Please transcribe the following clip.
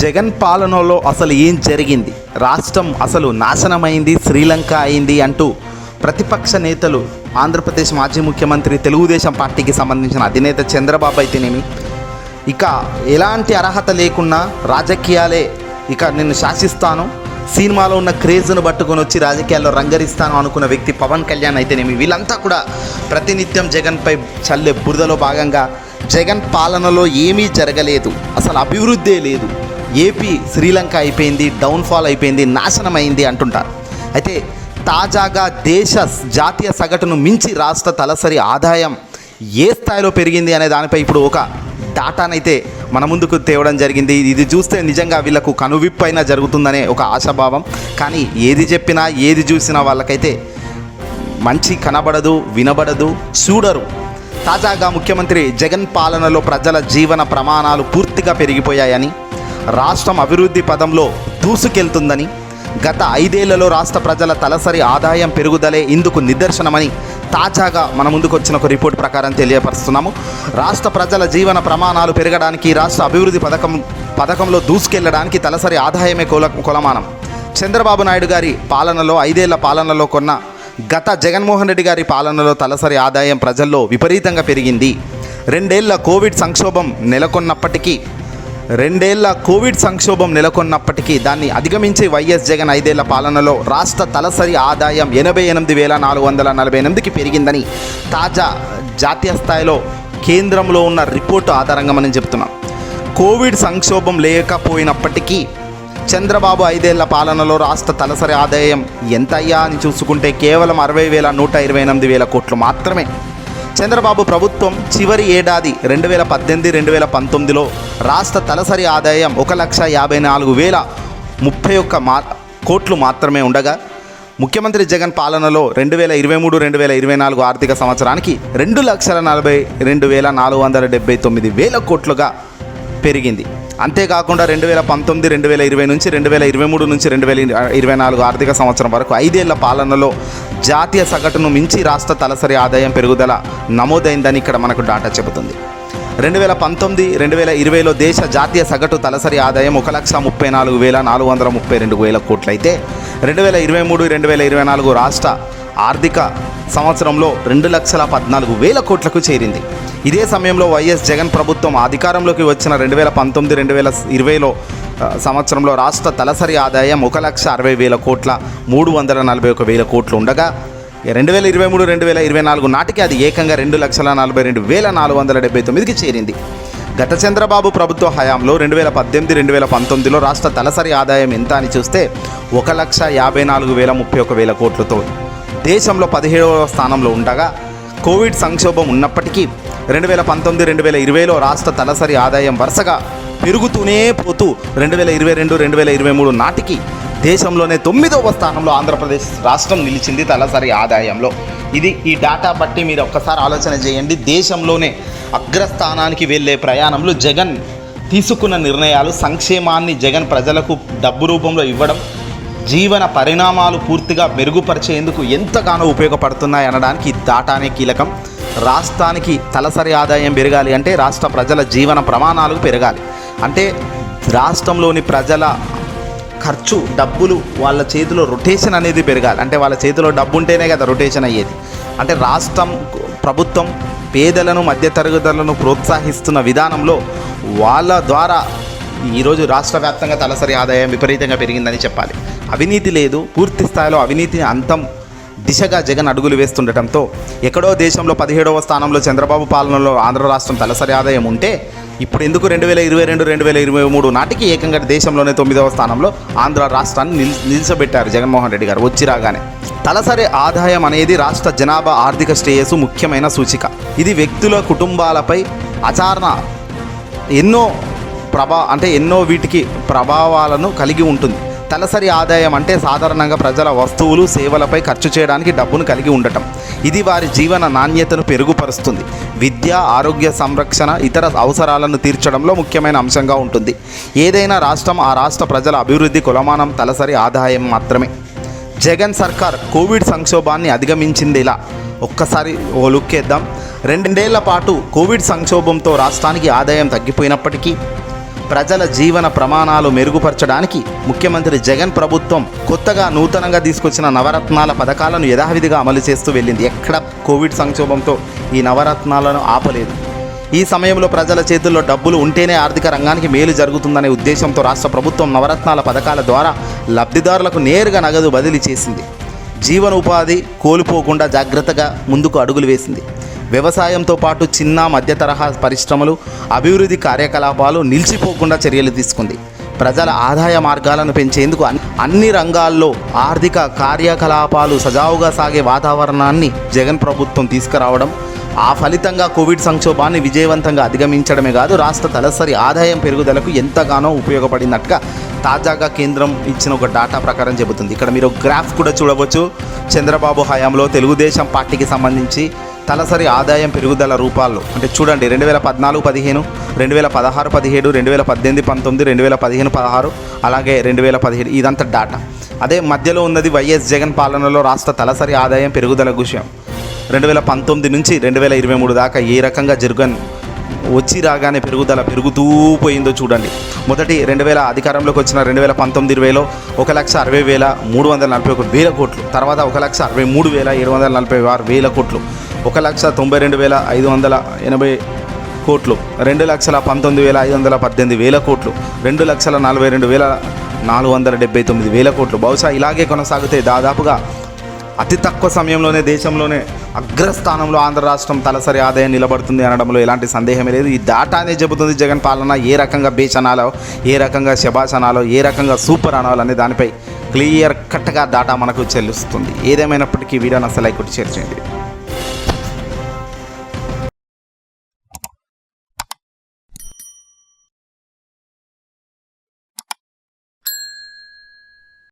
జగన్ పాలనలో అసలు ఏం జరిగింది? రాష్ట్రం అసలు నాశనమైంది శ్రీలంక అయింది అంటూ ప్రతిపక్ష నేతలు ఆంధ్రప్రదేశ్ మాజీ ముఖ్యమంత్రి తెలుగుదేశం పార్టీకి సంబంధించిన అధినేత చంద్రబాబు అయితేనేమి? ఇక ఎలాంటి అర్హత లేకున్నా రాజకీయాలే ఇక నేను శాసిస్తాను. సినిమాలో ఉన్న క్రేజ్ను పట్టుకొని వచ్చి రాజకీయాల్లో రంగరిస్తాను అనుకున్న వ్యక్తి పవన్ కళ్యాణ్ అయితేనేమి? వీళ్ళంతా కూడా ప్రతినిత్యం జగన్పై చల్లే బురదలో భాగంగా జగన్ పాలనలో ఏమీ జరగలేదు. అసలు అభివృద్ధే లేదు. ఏపీ శ్రీలంక అయిపోయింది డౌన్ఫాల్ అయిపోయింది నాశనం అయింది అంటుంటారు. అయితే తాజాగా దేశ జాతీయ సగటును మించి రాష్ట్ర తలసరి ఆదాయం ఏ స్థాయిలో పెరిగింది అనే దానిపై ఇప్పుడు ఒక డాటానైతే మన ముందుకు తేవడం జరిగింది. ఇది చూస్తే నిజంగా వీళ్ళకు కనువిప్పు అయినా జరుగుతుందనే ఒక ఆశాభావం. కానీ ఏది చెప్పినా ఏది చూసినా వాళ్ళకైతే మంచి కనబడదు వినబడదు చూడరు. తాజాగా ముఖ్యమంత్రి జగన్ పాలనలో ప్రజల జీవన ప్రమాణాలు పూర్తిగా పెరిగిపోయాయని రాష్ట్రం అభివృద్ధి పదంలో దూసుకెళ్తుందని గత ఐదేళ్ళలో రాష్ట్ర ప్రజల తలసరి ఆదాయం పెరుగుదలే ఇందుకు నిదర్శనమని తాజాగా మన ముందుకు వచ్చిన ఒక రిపోర్ట్ ప్రకారం తెలియపరుస్తున్నాము. రాష్ట్ర ప్రజల జీవన ప్రమాణాలు పెరగడానికి రాష్ట్ర అభివృద్ధి పథకం పథకంలో దూసుకెళ్ళడానికి తలసరి ఆదాయమే కొల కొలమానం. చంద్రబాబు నాయుడు గారి పాలనలో ఐదేళ్ళ పాలనలో కొన్న గత జగన్మోహన్ రెడ్డి గారి పాలనలో తలసరి ఆదాయం ప్రజల్లో విపరీతంగా పెరిగింది. రెండేళ్ళ కోవిడ్ సంక్షోభం నెలకొన్నప్పటికీ రెండేళ్ళ కోవిడ్ సంక్షోభం నెలకొన్నప్పటికీ దాన్ని అధిగమించి వైఎస్ జగన్ ఐదేళ్ళ పాలనలో రాష్ట్ర తలసరి ఆదాయం ఎనభై ఎనిమిది వేల నాలుగు వందల నలభై ఎనిమిదికి పెరిగిందని తాజా జాతీయ స్థాయిలో కేంద్రంలో ఉన్న రిపోర్టు ఆధారంగా మనం చెప్తున్నాం. కోవిడ్ సంక్షోభం లేకపోయినప్పటికీ చంద్రబాబు ఐదేళ్ళ పాలనలో రాష్ట్ర తలసరి ఆదాయం ఎంత అయ్యా అని చూసుకుంటే కేవలం అరవై వేల నూట ఇరవై ఎనిమిది వేల కోట్లు మాత్రమే. చంద్రబాబు ప్రభుత్వం చివరి ఏడాది రెండు వేల పద్దెనిమిది రెండు వేల పంతొమ్మిదిలో రాష్ట్ర తలసరి ఆదాయం ఒక లక్ష యాభై నాలుగు వేల ముప్పై ఒక్క మా కోట్లు మాత్రమే ఉండగా ముఖ్యమంత్రి జగన్ పాలనలో రెండు వేల ఇరవై మూడు రెండు వేల ఇరవై నాలుగు ఆర్థిక సంవత్సరానికి రెండు లక్షల నలభై రెండు వేల నాలుగు వందల డెబ్బై తొమ్మిది వేల కోట్లుగా పెరిగింది. అంతేకాకుండా రెండు వేల పంతొమ్మిది రెండు వేల ఇరవై నుంచి రెండు వేల ఇరవై మూడు నుంచి రెండు వేల ఇరవై నాలుగు ఆర్థిక సంవత్సరం వరకు ఐదేళ్ళ పాలనలో జాతీయ సగటును మించి రాష్ట్ర తలసరి ఆదాయం పెరుగుదల నమోదైందని ఇక్కడ మనకు డాటా చెబుతుంది. రెండు వేల పంతొమ్మిది రెండు వేల ఇరవైలో దేశ జాతీయ సగటు తలసరి ఆదాయం ఒక లక్ష ముప్పై నాలుగు వేల నాలుగు వందల ముప్పై రెండు వేల కోట్లయితే రెండు వేల ఇరవై మూడు రెండు వేల ఇరవై నాలుగు రాష్ట్ర ఆర్థిక సంవత్సరంలో రెండు లక్షల పద్నాలుగు వేల కోట్లకు చేరింది. ఇదే సమయంలో వైఎస్ జగన్ ప్రభుత్వం అధికారంలోకి వచ్చిన రెండు వేల పంతొమ్మిది రెండు వేల ఇరవైలో సంవత్సరంలో రాష్ట్ర తలసరి ఆదాయం ఒక లక్ష అరవై వేల కోట్ల మూడు వందల నలభై ఒక వేల కోట్లు ఉండగా రెండు వేల ఇరవై మూడు రెండు వేల ఇరవై నాలుగు నాటికి అది ఏకంగా రెండు లక్షల నలభై రెండు వేల నాలుగు వందల డెబ్బై తొమ్మిదికి చేరింది. గత చంద్రబాబు ప్రభుత్వ హయాంలో రెండు వేల పద్దెనిమిది రెండు వేల పంతొమ్మిదిలో రాష్ట్ర తలసరి ఆదాయం ఎంత అని చూస్తే ఒక లక్ష యాభై నాలుగు వేల ముప్పై ఒక వేల కోట్లతో దేశంలో పదిహేడవ స్థానంలో ఉండగా కోవిడ్ సంక్షోభం ఉన్నప్పటికీ రెండు వేల పంతొమ్మిది రెండు వేల ఇరవైలో రాష్ట్ర తలసరి ఆదాయం వరుసగా పెరుగుతూనే పోతూ రెండు వేల ఇరవై రెండు రెండు వేల ఇరవై మూడు నాటికి దేశంలోనే తొమ్మిదవ స్థానంలో ఆంధ్రప్రదేశ్ రాష్ట్రం నిలిచింది తలసరి ఆదాయంలో. ఇది ఈ డాటా బట్టి మీరు ఒక్కసారి ఆలోచన చేయండి. దేశంలోనే అగ్రస్థానానికి వెళ్ళే ప్రయాణంలో జగన్ తీసుకున్న నిర్ణయాలు సంక్షేమాన్ని జగన్ ప్రజలకు డబ్బు రూపంలో ఇవ్వడం జీవన పరిణామాలు పూర్తిగా మెరుగుపరిచేందుకు ఎంతగానో ఉపయోగపడుతున్నాయి అనడానికి దాటానే కీలకం. రాష్ట్రానికి తలసరి ఆదాయం పెరగాలి అంటే రాష్ట్ర ప్రజల జీవన ప్రమాణాలు పెరగాలి. అంటే రాష్ట్రంలోని ప్రజల ఖర్చు డబ్బులు వాళ్ళ చేతిలో రొటేషన్ అనేది పెరగాలి. అంటే వాళ్ళ చేతిలో డబ్బు ఉంటేనే కదా రొటేషన్ అయ్యేది. అంటే రాష్ట్రం ప్రభుత్వం పేదలను మధ్యతరగతులను ప్రోత్సహిస్తున్న విధానంలో వాళ్ళ ద్వారా ఈరోజు రాష్ట్ర వ్యాప్తంగా తలసరి ఆదాయం విపరీతంగా పెరిగిందని చెప్పాలి. అవినీతి లేదు పూర్తి స్థాయిలో అవినీతిని అంతం దిశగా జగన్ అడుగులు వేస్తుండటంతో ఎక్కడో దేశంలో పదిహేడవ స్థానంలో చంద్రబాబు పాలనలో ఆంధ్ర రాష్ట్రం తలసరి ఆదాయం ఉంటే ఇప్పుడు ఎందుకు రెండు వేల ఇరవై రెండు రెండు వేల ఇరవై మూడు నాటికి ఏకంగా దేశంలోనే తొమ్మిదవ స్థానంలో ఆంధ్ర రాష్ట్రాన్ని నిల్ నిలిచబెట్టారు జగన్మోహన్ రెడ్డి గారు వచ్చి రాగానే. తలసరి ఆదాయం అనేది రాష్ట్ర జనాభా ఆర్థిక శ్రేయస్సు ముఖ్యమైన సూచిక. ఇది వ్యక్తుల కుటుంబాలపై ఆచరణ ఎన్నో ప్రభా అంటే ఎన్నో వీటికి ప్రభావాలను కలిగి ఉంటుంది. తలసరి ఆదాయం అంటే సాధారణంగా ప్రజల వస్తువులు సేవలపై ఖర్చు చేయడానికి డబ్బును కలిగి ఉండటం. ఇది వారి జీవన నాణ్యతను పెరుగుపరుస్తుంది. విద్య ఆరోగ్య సంరక్షణ ఇతర అవసరాలను తీర్చడంలో ముఖ్యమైన అంశంగా ఉంటుంది. ఏదైనా రాష్ట్రం ఆ రాష్ట్ర ప్రజల అభివృద్ధి కొలమానం తలసరి ఆదాయం మాత్రమే. జగన్ సర్కార్ కోవిడ్ సంక్షోభాన్ని అధిగమించింది ఇలా ఒక్కసారి ఓ లుక్ వేద్దాం రెండేళ్ళ పాటు కోవిడ్ సంక్షోభంతో రాష్ట్రానికి ఆదాయం తగ్గిపోయినప్పటికీ ప్రజల జీవన ప్రమాణాలు మెరుగుపరచడానికి ముఖ్యమంత్రి జగన్ ప్రభుత్వం కొత్తగా నూతనంగా తీసుకొచ్చిన నవరత్నాల పథకాలను యథావిధిగా అమలు చేస్తూ వెళ్ళింది. ఎక్కడ కోవిడ్ సంక్షోభంతో ఈ నవరత్నాలను ఆపలేదు. ఈ సమయంలో ప్రజల చేతుల్లో డబ్బులు ఉంటేనే ఆర్థిక రంగానికి మేలు జరుగుతుందనే ఉద్దేశంతో రాష్ట్ర ప్రభుత్వం నవరత్నాల పథకాల ద్వారా లబ్ధిదారులకు నేరుగా నగదు బదిలీ చేసింది. జీవనోపాధి కోల్పోకుండా జాగ్రత్తగా ముందుకు అడుగులు వేసింది. వ్యవసాయంతో పాటు చిన్న మధ్య తరహా పరిశ్రమలు అభివృద్ధి కార్యకలాపాలు నిలిచిపోకుండా చర్యలు తీసుకుంది. ప్రజల ఆదాయ మార్గాలను పెంచేందుకు అన్ని రంగాల్లో ఆర్థిక కార్యకలాపాలు సజావుగా సాగే వాతావరణాన్ని జగన్ ప్రభుత్వం తీసుకురావడం ఆ ఫలితంగా కోవిడ్ సంక్షోభాన్ని విజయవంతంగా అధిగమించడమే కాదు రాష్ట్ర తలసరి ఆదాయం పెరుగుదలకు ఎంతగానో ఉపయోగపడినట్టుగా తాజాగా కేంద్రం ఇచ్చిన ఒక డాటా ప్రకారం చెబుతుంది. ఇక్కడ మీరు గ్రాఫ్ కూడా చూడవచ్చు. చంద్రబాబు హయాంలో తెలుగుదేశం పార్టీకి సంబంధించి తలసరి ఆదాయం పెరుగుదల రూపాల్లో. అంటే చూడండి రెండు వేల పద్నాలుగు పదిహేను రెండు వేల పదహారు పదిహేడు రెండు వేల పద్దెనిమిది పంతొమ్మిది రెండు వేల పదిహేను పదహారు అలాగే రెండు వేల పదిహేడు ఇదంతా డాటా అదే మధ్యలో ఉన్నది వైఎస్ జగన్ పాలనలో రాష్ట్ర తలసరి ఆదాయం పెరుగుదల విషయం. రెండు వేల పంతొమ్మిది నుంచి రెండు వేల ఇరవై మూడు దాకా ఏ రకంగా జరుగన్ వచ్చి రాగానే పెరుగుదల పెరుగుతూ పోయిందో చూడండి. మొదటి రెండు వేల అధికారంలోకి వచ్చిన రెండు వేల పంతొమ్మిది ఇరవైలో ఒక లక్ష అరవై వేల మూడు వందల నలభై ఒక వేల కోట్లు. తర్వాత ఒక లక్ష అరవై మూడు వేల ఏడు వందల నలభై ఆరు వేల కోట్లు. ఒక లక్ష తొంభై రెండు వేల ఐదు వందల ఎనభై కోట్లు రెండు లక్షల పంతొమ్మిది వేల ఐదు వందల పద్దెనిమిది వేల కోట్లు రెండు లక్షల నలభై రెండు వేల నాలుగు వందల డెబ్బై తొమ్మిది వేల కోట్లు. బహుశా ఇలాగే కొనసాగితే దాదాపుగా అతి తక్కువ సమయంలోనే దేశంలోనే అగ్రస్థానంలో ఆంధ్ర రాష్ట్రం తలసరి ఆదాయం నిలబడుతుంది అనడంలో ఎలాంటి సందేహమే లేదు. ఈ దాటానే చెబుతుంది జగన్ పాలన ఏ రకంగా బేచ్ అనాలో ఏ రకంగా శబాష్ ఏ రకంగా సూపర్ అనాలో అనే దానిపై క్లియర్ కట్గా డాటా మనకు చెల్లిస్తుంది. ఏదేమైనప్పటికీ వీడియో అసలు లైక్ కొట్టి